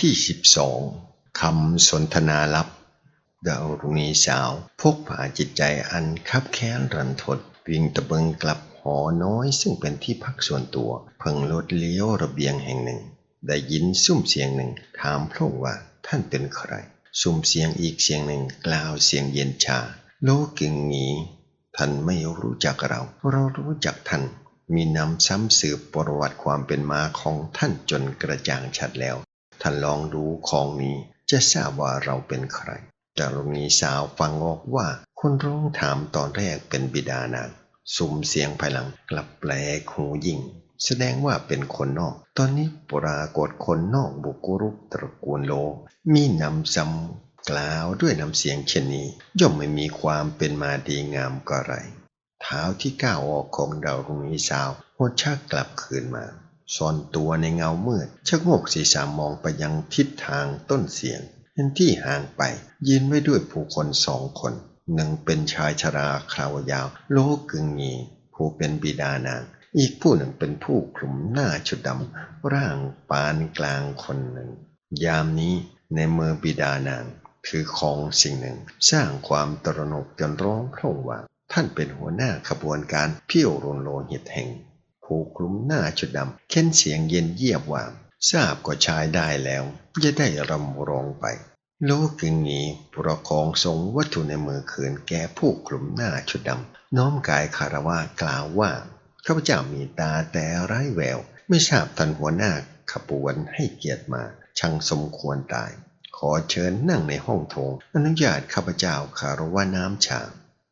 ที่ 12 คำสนทนาลับดาวรุ่งนี้สาว พกพาจิตใจอันคับแค้นรันทด วิ่งตะเบิงกลับหอน้อยซึ่งเป็นที่พักส่วนตัว เพิ่งลดเลี้ยวระเบียงแห่งหนึ่ง ได้ยินซุ้มเสียงหนึ่ง ถามพระองค์ว่าท่านเป็นใครซุ้มเสียงอีกเสียงหนึ่งกล่าวเสียงเย็นชา โลกึงหนีท่านไม่รู้จักเรา เรารู้จักท่านมีนำซ้ำสืบประวัติความเป็นมาของท่านจนกระจ่างชัดแล้ว ท่านลองดูของนี้จะทราบว่าเราเป็นใคร แต่ลงนี้สาวฟังออกว่าคนร้องถามตอนแรกเป็นบิดานางสุ่มเสียงภายหลังกลับแปลกหูยิ่ง แสดงว่าเป็นคนนอก ตอนนี้ปรากฏคนนอกบุกรุกตระกูลโล มีนำซ้ำกล่าวด้วยน้ำเสียงเช่นนี้ ย่อมไม่มีความเป็นมาดีงามกระไรเท้าที่ก้าวออกของดาวรุ่งนี้สาวหดชักกลับคืนมา ซ่อนตัวในเงามืดชักโงกศีรษะมองไปยังทิศทางต้นเสียงเห็นที่ห่างไปยืนไว้ด้วยผู้คนสองคน หนึ่งเป็นชายชราคราวยาว โลกึงงีผู้เป็นบิดานาง อีกผู้หนึ่งเป็นผู้คลุมหน้าชุดดำร่างปานกลางคนหนึ่ง ยามนี้ในมือบิดานางถือของสิ่งหนึ่ง สร้างความตระหนกจนร้องโคร่งว่า ท่านเป็นหัวหน้าขบวนการเพี้ยวโรนโลหิตแห่ง ผู้คลุมหน้าชุดดำเค้นเสียงเย็นเยียบว่าทราบก็ใช้ได้แล้วจะได้รำร้องไปโลกึงนี้ประคองทรงวัตถุในมือคืนแก่ผู้คลุมหน้าชุดดำน้อมกายคารวะกล่าวว่าข้าพเจ้ามีตาแต่ไร้แวว ไม่ทราบท่านหัวหน้าขบวนให้เกียรติมาช่างสมควรตาย ขอเชิญนั่งในห้องโถงอนุญาตข้าพเจ้าคารวะน้ำชา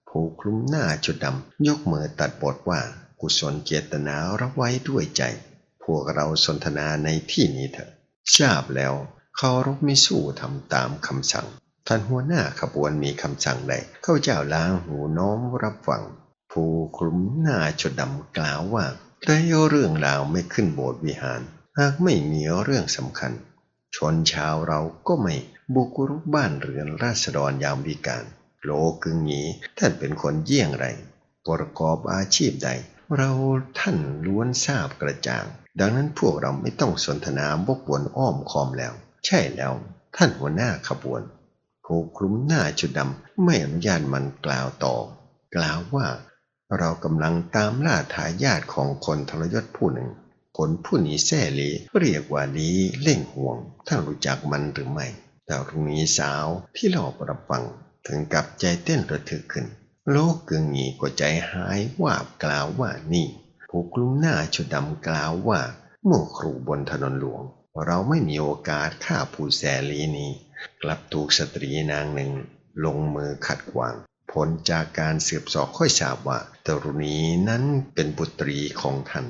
ผู้คลุมหน้าชุดดำยกมือตัดบทว่า กุศลเจตนารับไว้ด้วยใจ พวกเราสนทนาในที่นี้เถอะ ทราบแล้วเคารพไม่สู้ทำตามคำสั่ง ท่านหัวหน้าขบวนมีคำสั่งใดเข้าเจ้าล้างหูน้อมรับฟัง ผู้คลุมหน้าชดดำกล่าวว่าได้เรื่องราวไม่ขึ้นโบสถ์วิหาร หากไม่มีเรื่องสำคัญ ชนชาวเราก็ไม่บุกรุกบ้านเรือนราษฎรยามวิการ โลกึงนี้ท่านเป็นคนเยี่ยงไรประกอบอาชีพใด เราท่านล้วนทราบกระจ่าง ดังนั้นพวกเราไม่ต้องสนทนาบกวนอ้อมคอมแล้ว ใช่แล้วท่านหัวหน้าขบวนผู้คลุมหน้าชุดดำไม่อนุญาตมันกล่าวต่อ กล่าวว่า เรากำลังตามล่าทายาทของคนทรยศผู้หนึ่ง คนผู้นี้แซ่หลีเรียกว่าลีเล่งห่วง ท่านรู้จักมันหรือไม่แต่รุ่งนี้สาวที่หลอบรับฟังถึงกับใจเต้นระทึกขึ้น โลกกึ่งงีก็ใจหายวาบกล่าวว่านี่ ผู้กลุ่มหน้าชุดดำกล่าวว่าเมื่อครูบนถนนหลวง เราไม่มีโอกาสฆ่าผู้แสลีนี้ กลับถูกสตรีนางหนึ่ง ลงมือขัดขวาง ผลจากการสืบสอบค่อยทราบว่าตรุณีนั้นเป็นบุตรีของท่าน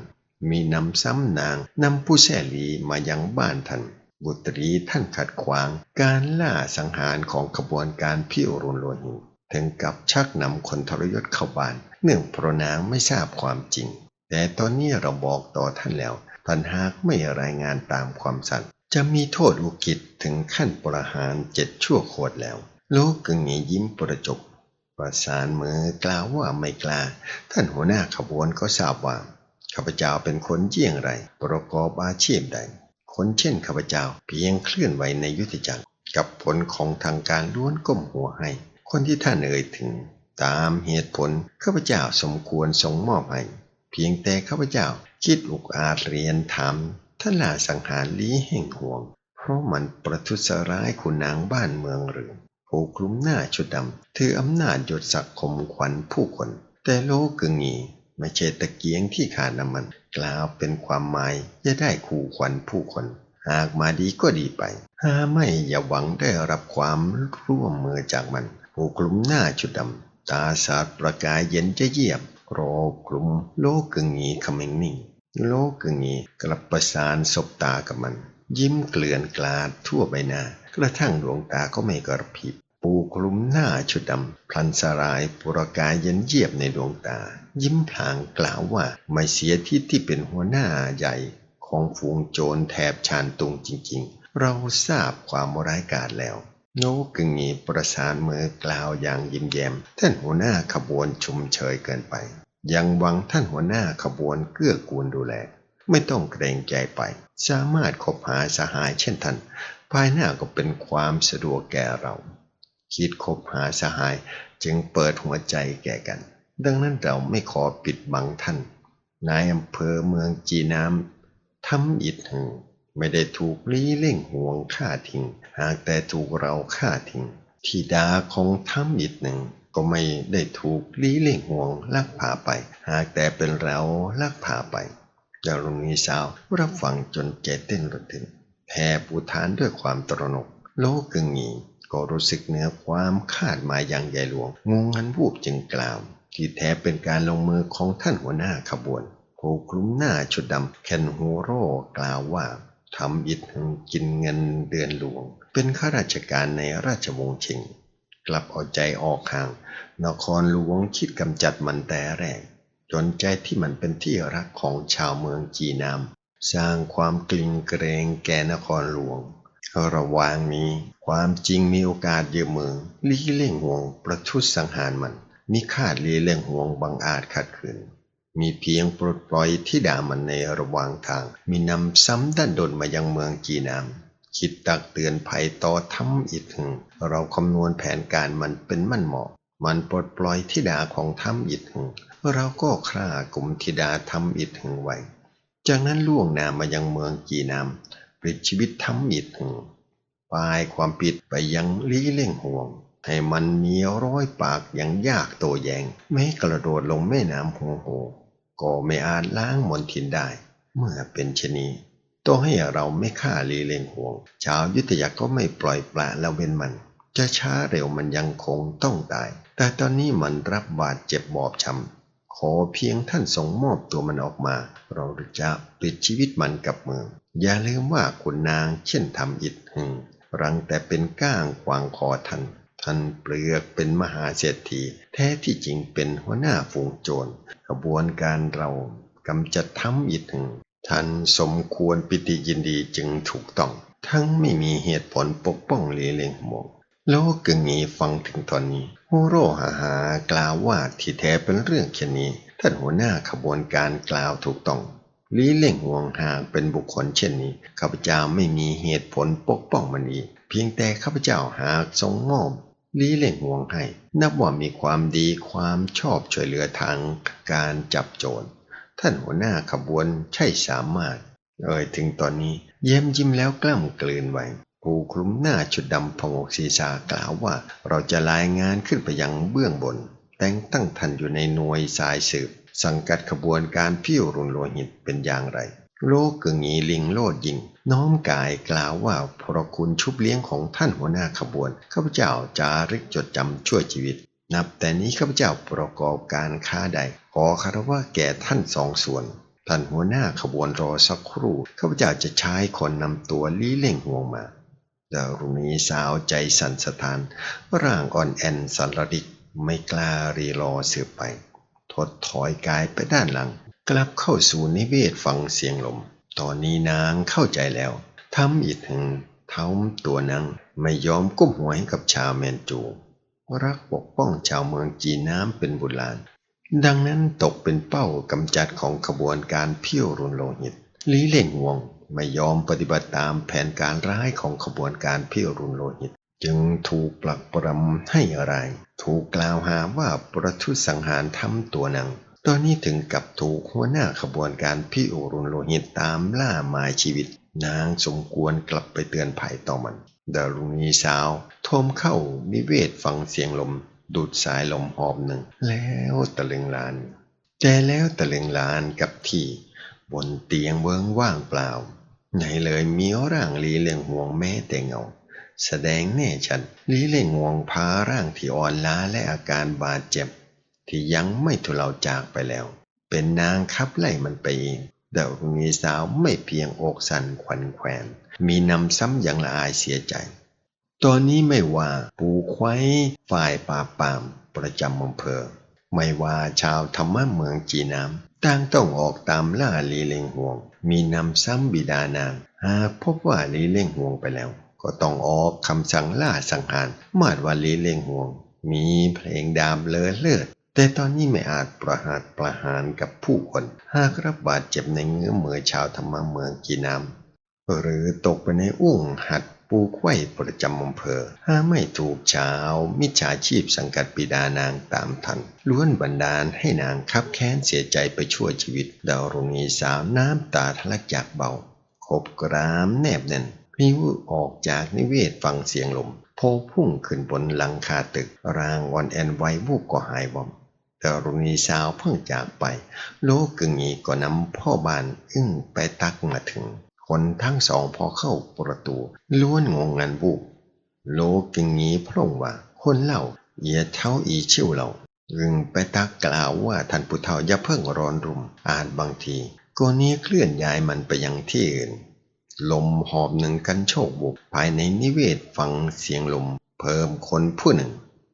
มีนำซ้ำนางนำผู้แสลีมายังบ้านท่านบุตรีท่านขัดขวาง การล่าสังหารของขบวนการพิวรุนโลหิต ถึงกับชักนำคนทรยศเข้าบ้าน เนื่องเพราะนางไม่ทราบความจริง แต่ตอนนี้เราบอกต่อท่านแล้วท่านหากไม่รายงานตามความสัตย์จะมีโทษอุกิจถึงขั้นประหารเจ็ดชั่วโคตรแล้ว โลกกึ่งนี้ยิ้มประจบประสานมือกล่าวว่าไม่กล้า ท่านหัวหน้าขบวนก็ทราบว่าข้าพเจ้าเป็นคนเยี่ยงไร ประกอบอาชีพใด คนเช่นข้าพเจ้าเพียงเคลื่อนไหวในยุทธจักรกับผลของทางการล้วนก้มหัวให้ คนที่ท่านเอ่ยถึง ตามเหตุผลข้าพเจ้าสมควรทรงมอบให้เพียงแต่ข้าพเจ้าคิดอุกอาจเรียนถามท่านลาสังหารลีแห่งห่วง เพราะมันประทุษร้ายคุณนางบ้านเมืองหรือผู้คลุมหน้าชุดดำถืออำนาจยศศักดิ์ข่มขวัญผู้คน แต่โลกึงงีไม่ใช่ตะเกียงที่ขาดน้ำมัน กล่าวเป็นความหมายจะได้ขู่ขวัญผู้คน หากมาดีก็ดีไป หาไม่อย่าหวังได้รับความร่วมมือจากมัน ผู้คลุมหน้าชุดดำตาสาดประกายเย็นจะเยียบโรกลุ่มโลกึงงีคำเมงนิ่งโลกึงงีกลับประสานสบตากับมัน ยิ้มเกลื่อนกลาดทั่วใบหน้ากระทั่งดวงตาก็ไม่กระพริบปูคลุมหน้าชุดดำพลันสรายปุรกายเย็นเยียบในดวงตา ยิ้มพลางกล่าวว่าไม่เสียที่ที่เป็นหัวหน้าใหญ่ของฝูงโจรแถบชานตุงจริง ๆ เราทราบความร้ายกาจแล้ว โนกึงงีประสานมือกล่าวอย่างยิ้มแย้มท่านหัวหน้าขบวนชุมเชยเกินไป ยังหวังท่านหัวหน้าขบวนเกื้อกูลดูแล ไม่ต้องเกรงใจไป สามารถคบหาสหายเช่นท่าน ภายหน้าก็เป็นความสะดวกแก่เรา คิดคบหาสหายจึงเปิดหัวใจแก่กัน ดังนั้นเราไม่ขอปิดบังท่านนายอำเภอเมืองจีน้ำทำอิดหึง ไม่ได้ถูกลี้เล่งห่วงฆ่าทิ้ง หากแต่ถูกเราฆ่าทิ้งธิดาของทำอิดหนึ่ง ก็ไม่ได้ถูกลี้เล่งห่วงลักพาไป หากแต่เป็นเราลักพาไปดารุณีสาวรับฟังจนใจเต้นระทึกแผ่ปูทานด้วยความตระหนก โลกกึ่งงีก็รู้สึกเหนือความคาดหมายอย่างใหญ่หลวงงงงันวูบจึงกล่าว ที่แท้เป็นการลงมือของท่านหัวหน้าขบวนโผคลุมหน้าชุดดำแคนฮูโร่กล่าวว่า ทำอิฐหึงกินเงินเดือนหลวง เป็นข้าราชการในราชวงศ์ชิง กลับเอาใจออกห่าง นครหลวงคิดกำจัดมันแต่แรก จนใจที่มันเป็นที่รักของชาวเมืองจีนาม สร้างความกลิ่งเกรงแก่นครหลวง ระหว่างนี้ความจริงมีโอกาสเยืมเมืองลี้เล่งห่วงประทุษสังหารมันมีคาดลี้เล่งห่วงบังอาจขัดขืน มีเพียงปลดปล่อยที่ด่ามันในระหว่างทาง มีนำซ้ำด้านดนมายังเมืองจีนามคิดตักเตือนภัยต่อทำอิดหึงเราคำนวณแผนการมันเป็นมั่นเหมาะ มันปลดปล่อยทิดาของทำอิดหึงเราก็ฆ่ากลุ่มทิดาทำอิดหึงไว้ จากนั้นล่วงหนามายังเมืองจีนามปลิดชีวิตทำอิดหึงปลายความผิดไปยังลี้เล่งห่วง ให้มันมีร้อยปากอย่างยากโตแยง ไม่กระโดดลงแม่น้ำหงโห ก็ไม่อาจล้างมนทินได้ เมื่อเป็นชนีต้องให้เราไม่ฆ่าลีเลงห่วง ชาวยุทธยาก็ไม่ปล่อยปละละเว้นมัน จะช้าเร็วมันยังคงต้องตาย แต่ตอนนี้มันรับบาดเจ็บบอบช้ำขอเพียงท่านส่งมอบตัวมันออกมา เราจะปิดชีวิตมันกับเมืองอย่าลืมว่าคุณนางเช่นทำอิดหึงรังแต่เป็นก้างขวางคอท่าน ท่านเปลือกเป็นมหาเศรษฐี แท้ที่จริงเป็นหัวหน้าฝูงโจรกระบวนการเรากำจัดทำอิดหึงท่านสมควรปิติยินดีจึงถูกต้อง ทั้งไม่มีเหตุผลปกป้องเลเลงหมงโลกกึ่งนี้ฟังถึงตอนนี้โฮโรหาหากล่าวว่าที่แท้เป็นเรื่องเช่นนี้ ท่านหัวหน้าขบวนการกล่าวถูกต้องลีเล่งห่วงหากเป็นบุคคลเช่นนี้ข้าพเจ้าไม่มีเหตุผลปกป้องมันอีก เพียงแต่ข้าพเจ้าหากทรงมอบ ลีเล่งห่วงให้ นับว่ามีความดีความชอบช่วยเหลือทางการจับโจร ท่านหัวหน้าขบวนใช่สามารถ เอ่ยถึงตอนนี้เย้มยิ้มแล้วกล้ำกลืนไว้ผู้คลุมหน้าชุดดำพงกศีรษะกล่าวว่าเราจะรายงานขึ้นไปยังเบื้องบน แต่งตั้งท่านอยู่ในหน่วยสายสืบ สังกัดขบวนการพิ้วรุนโลหิตเป็นอย่างไร โลกกึ่งงีลิงโลดยิง น้อมกายกล่าวว่าพระคุณชุบเลี้ยงของท่านหัวหน้าขบวนข้าพเจ้าจารึกจดจำช่วยชีวิต นับแต่นี้ข้าพเจ้าประกอบการค้าใด ขอคารวะแก่ท่านสองส่วน ท่านหัวหน้าขบวนรอสักครู่ข้าพเจ้าจะใช้คนนำตัวลี้เล่งห่วงมาดารุณีสาวใจสั่นสะท้าน ร่างอ่อนแอนสันระดิกไม่กล้ารีรอสืบไป ถดถอยกายไปด้านหลัง กลับเข้าสู่นิเวศฟังเสียงลม ตอนนี้นางเข้าใจแล้วทำอิดหึงเท้าตัวนางไม่ยอมก้มหัวให้กับชาวแมนจู รักปกป้องชาวเมืองจีนน้ำเป็นบุญหลานดังนั้นตกเป็นเป้ากำจัดของขบวนการเพี้ยวรุนโลหิตลีเล่งวงไม่ยอมปฏิบัติตามแผนการร้ายของขบวนการเพี้ยวรุนโลหิต จึงถูกปลักปรำให้อะไร ถูกกล่าวหาว่าประทุษสังหารทำตัวนาง ตอนนี้ถึงกับถูกหัวหน้าขบวนการพิโอรุนโลหิตตามล่าหมายชีวิต นางสมควรกลับไปเตือนภัยต่อมันดารุณีสาวโทมเข้านิเวศฟังเสียงลม ดูดสายลมหอบหนึ่ง แล้วตะลึงลาน แต่แล้วตะลึงลานกับที่ บนเตียงเวิงว่างเปล่า ไหนเลยมีร่างลีเลียงห่วงแม้แต่เงา แสดงแน่ชัดลีเล่งห่วงพาร่างที่อ่อนล้าและอาการบาดเจ็บ ที่ยังไม่ทุเลาจากไปแล้ว เป็นนางขับไล่มันไปเองดาวรุณีสาวไม่เพียงอกสั่นขวัญแขวน มีนำซ้ำอย่างละอายเสียใจ ตอนนี้ไม่ว่าปู่ไข้ฝ่ายป่าปามประจำอำเภอ ไม่ว่าชาวธรรมะเมืองจีน้ำต่างต้องออกตามล่าลีเลงห่วง มีนำซ้ำบิดานางหากพบว่าลีเลงห่วงไปแล้ว ก็ต้องออกคำสั่งล่าสังหารมาดว่าลีเลงห่วง มีเพลงดามเลอเลิศ แต่ตอนนี้ไม่อาจประหารประหารกับผู้คน หากรับบาดเจ็บในเงื้อมือชาวธรรมเมืองกีน้หรือตกไปในอุ้งหัดปูไข่ประจำอำเภอถ้าไม่ถูกเช้ามิจฉาชีพสังกัดปิดานางตามทัน ล้วนบันดาลให้นางคับแค้นเสียใจไปชั่วชีวิต ดาวรงีสาวน้ำตาทะลักจากเบาขบกรามแนบแน่นพิ้วออกจากนิเวศฟังเสียงลม โพพุ่งขึ้นบนหลังคาตึก รางวันแอนไว้วูบก็หายบอม ดาวรุ่นี้สาวเพิ่งจากไปโลกึ่งนี้ก็นำพ่อบ้านอึ้งไปตักมาถึง คนทั้งสองพอเข้าประตู ล้วนงงงันบุกโลกึ่งนี้พร่งว่า คนเล่าเหยียเท้าอีเชี่ยวเราอึ้งไปตักกล่าวว่าท่านผู้เฒ่าอย่าเพิ่งร้อนรุมอาจบางทีก็นี้เคลื่อนย้ายมันไปยังที่อื่น ลมหอบหนึ่งกันโชกบุกภายในนิเวศฟังเสียงลม เพิ่มคนผู้หนึ่ง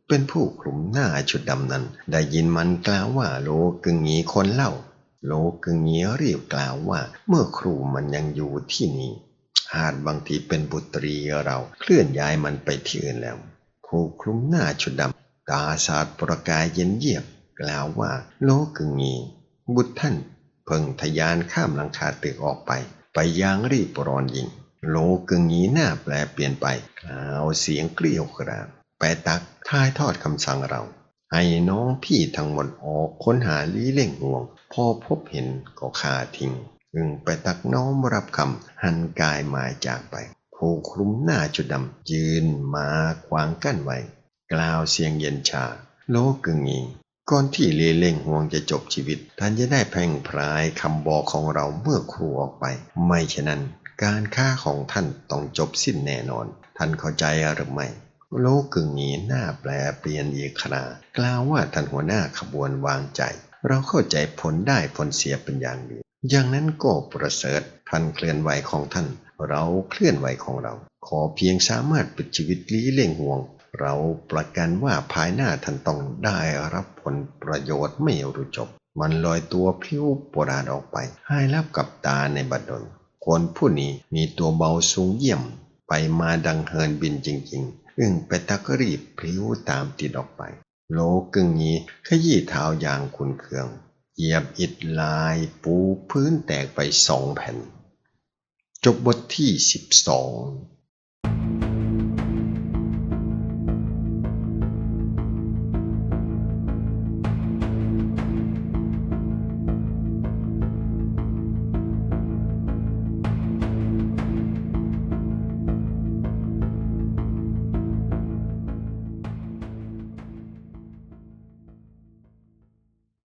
เป็นผู้คลุมหน้าชุดดำนั้น ได้ยินมันกล่าวว่าโลกึงีคนเล่า โลกึ่งนี้รีบกล่าวว่าเมื่อครูมันยังอยู่ที่นี่อาจบางทีเป็นบุตรีเราเคลื่อนย้ายมันไปที่อื่นแล้ว ผู้คลุมหน้าชุดดำตาสาดประกายเย็นเยียบกล่าวว่า โลกึงีบุตรท่าน เพิ่งทะยานข้ามหลังคาตึกออกไป ไปอยางรีบร้อนยิงโลกึงีหน้าแปลเปลี่ยนไปกล่าวเสียงเกลียวกราบ แปตักท้ายทอดคำสั่งเรา ให้น้องพี่ทั้งหมดออกค้นหาลี้เล่งห่วง พอพบเห็นก็คาทิ้งอึงไปตักน้อมรับคำหันกายหมายจากไปผู้คลุมหน้าจุดดำยืนมาขวางกั้นไว้ กล่าวเสียงเย็นชา โลกึ่งนี้ก่อนที่เลเล่งห่วงจะจบชีวิต ท่านจะได้แพ่งพรายคำบอกของเราเมื่อครูออกไป ไม่ฉะนั้น การฆ่าของท่านต้องจบสิ้นแน่นอน ท่านเข้าใจหรือไม่ โลกึ่งนี้หน้าแปลเปลี่ยนอีกครากล่าวว่าท่านหัวหน้าขบวนวางใจ เราเข้าใจผลได้ผลเสียเป็นอย่างดีอย่างนั้นก็ประเสริฐท่านเคลื่อนไหวของท่าน เราเคลื่อนไหวของเรา ขอเพียงสามารถปิดชีวิตลี้เล่งห่วง เราประกันว่าภายหน้าท่านต้องได้รับผลประโยชน์ไม่รู้จบ มันลอยตัวพลิ้วโบราณออกไป ให้รับกับตาในบัดดลคนผู้นี้มีตัวเบาสูงเยี่ยม ไปมาดังเฮินบินจริง ๆ อึ่งไปตะกรีบพลิ้วตามติดออกไป โลกึ่งนี้ขยี้เท้าอย่างคุนเคือง เหยียบอิดลายปูพื้นแตกไปสองแผ่น จบบทที่สิบสอง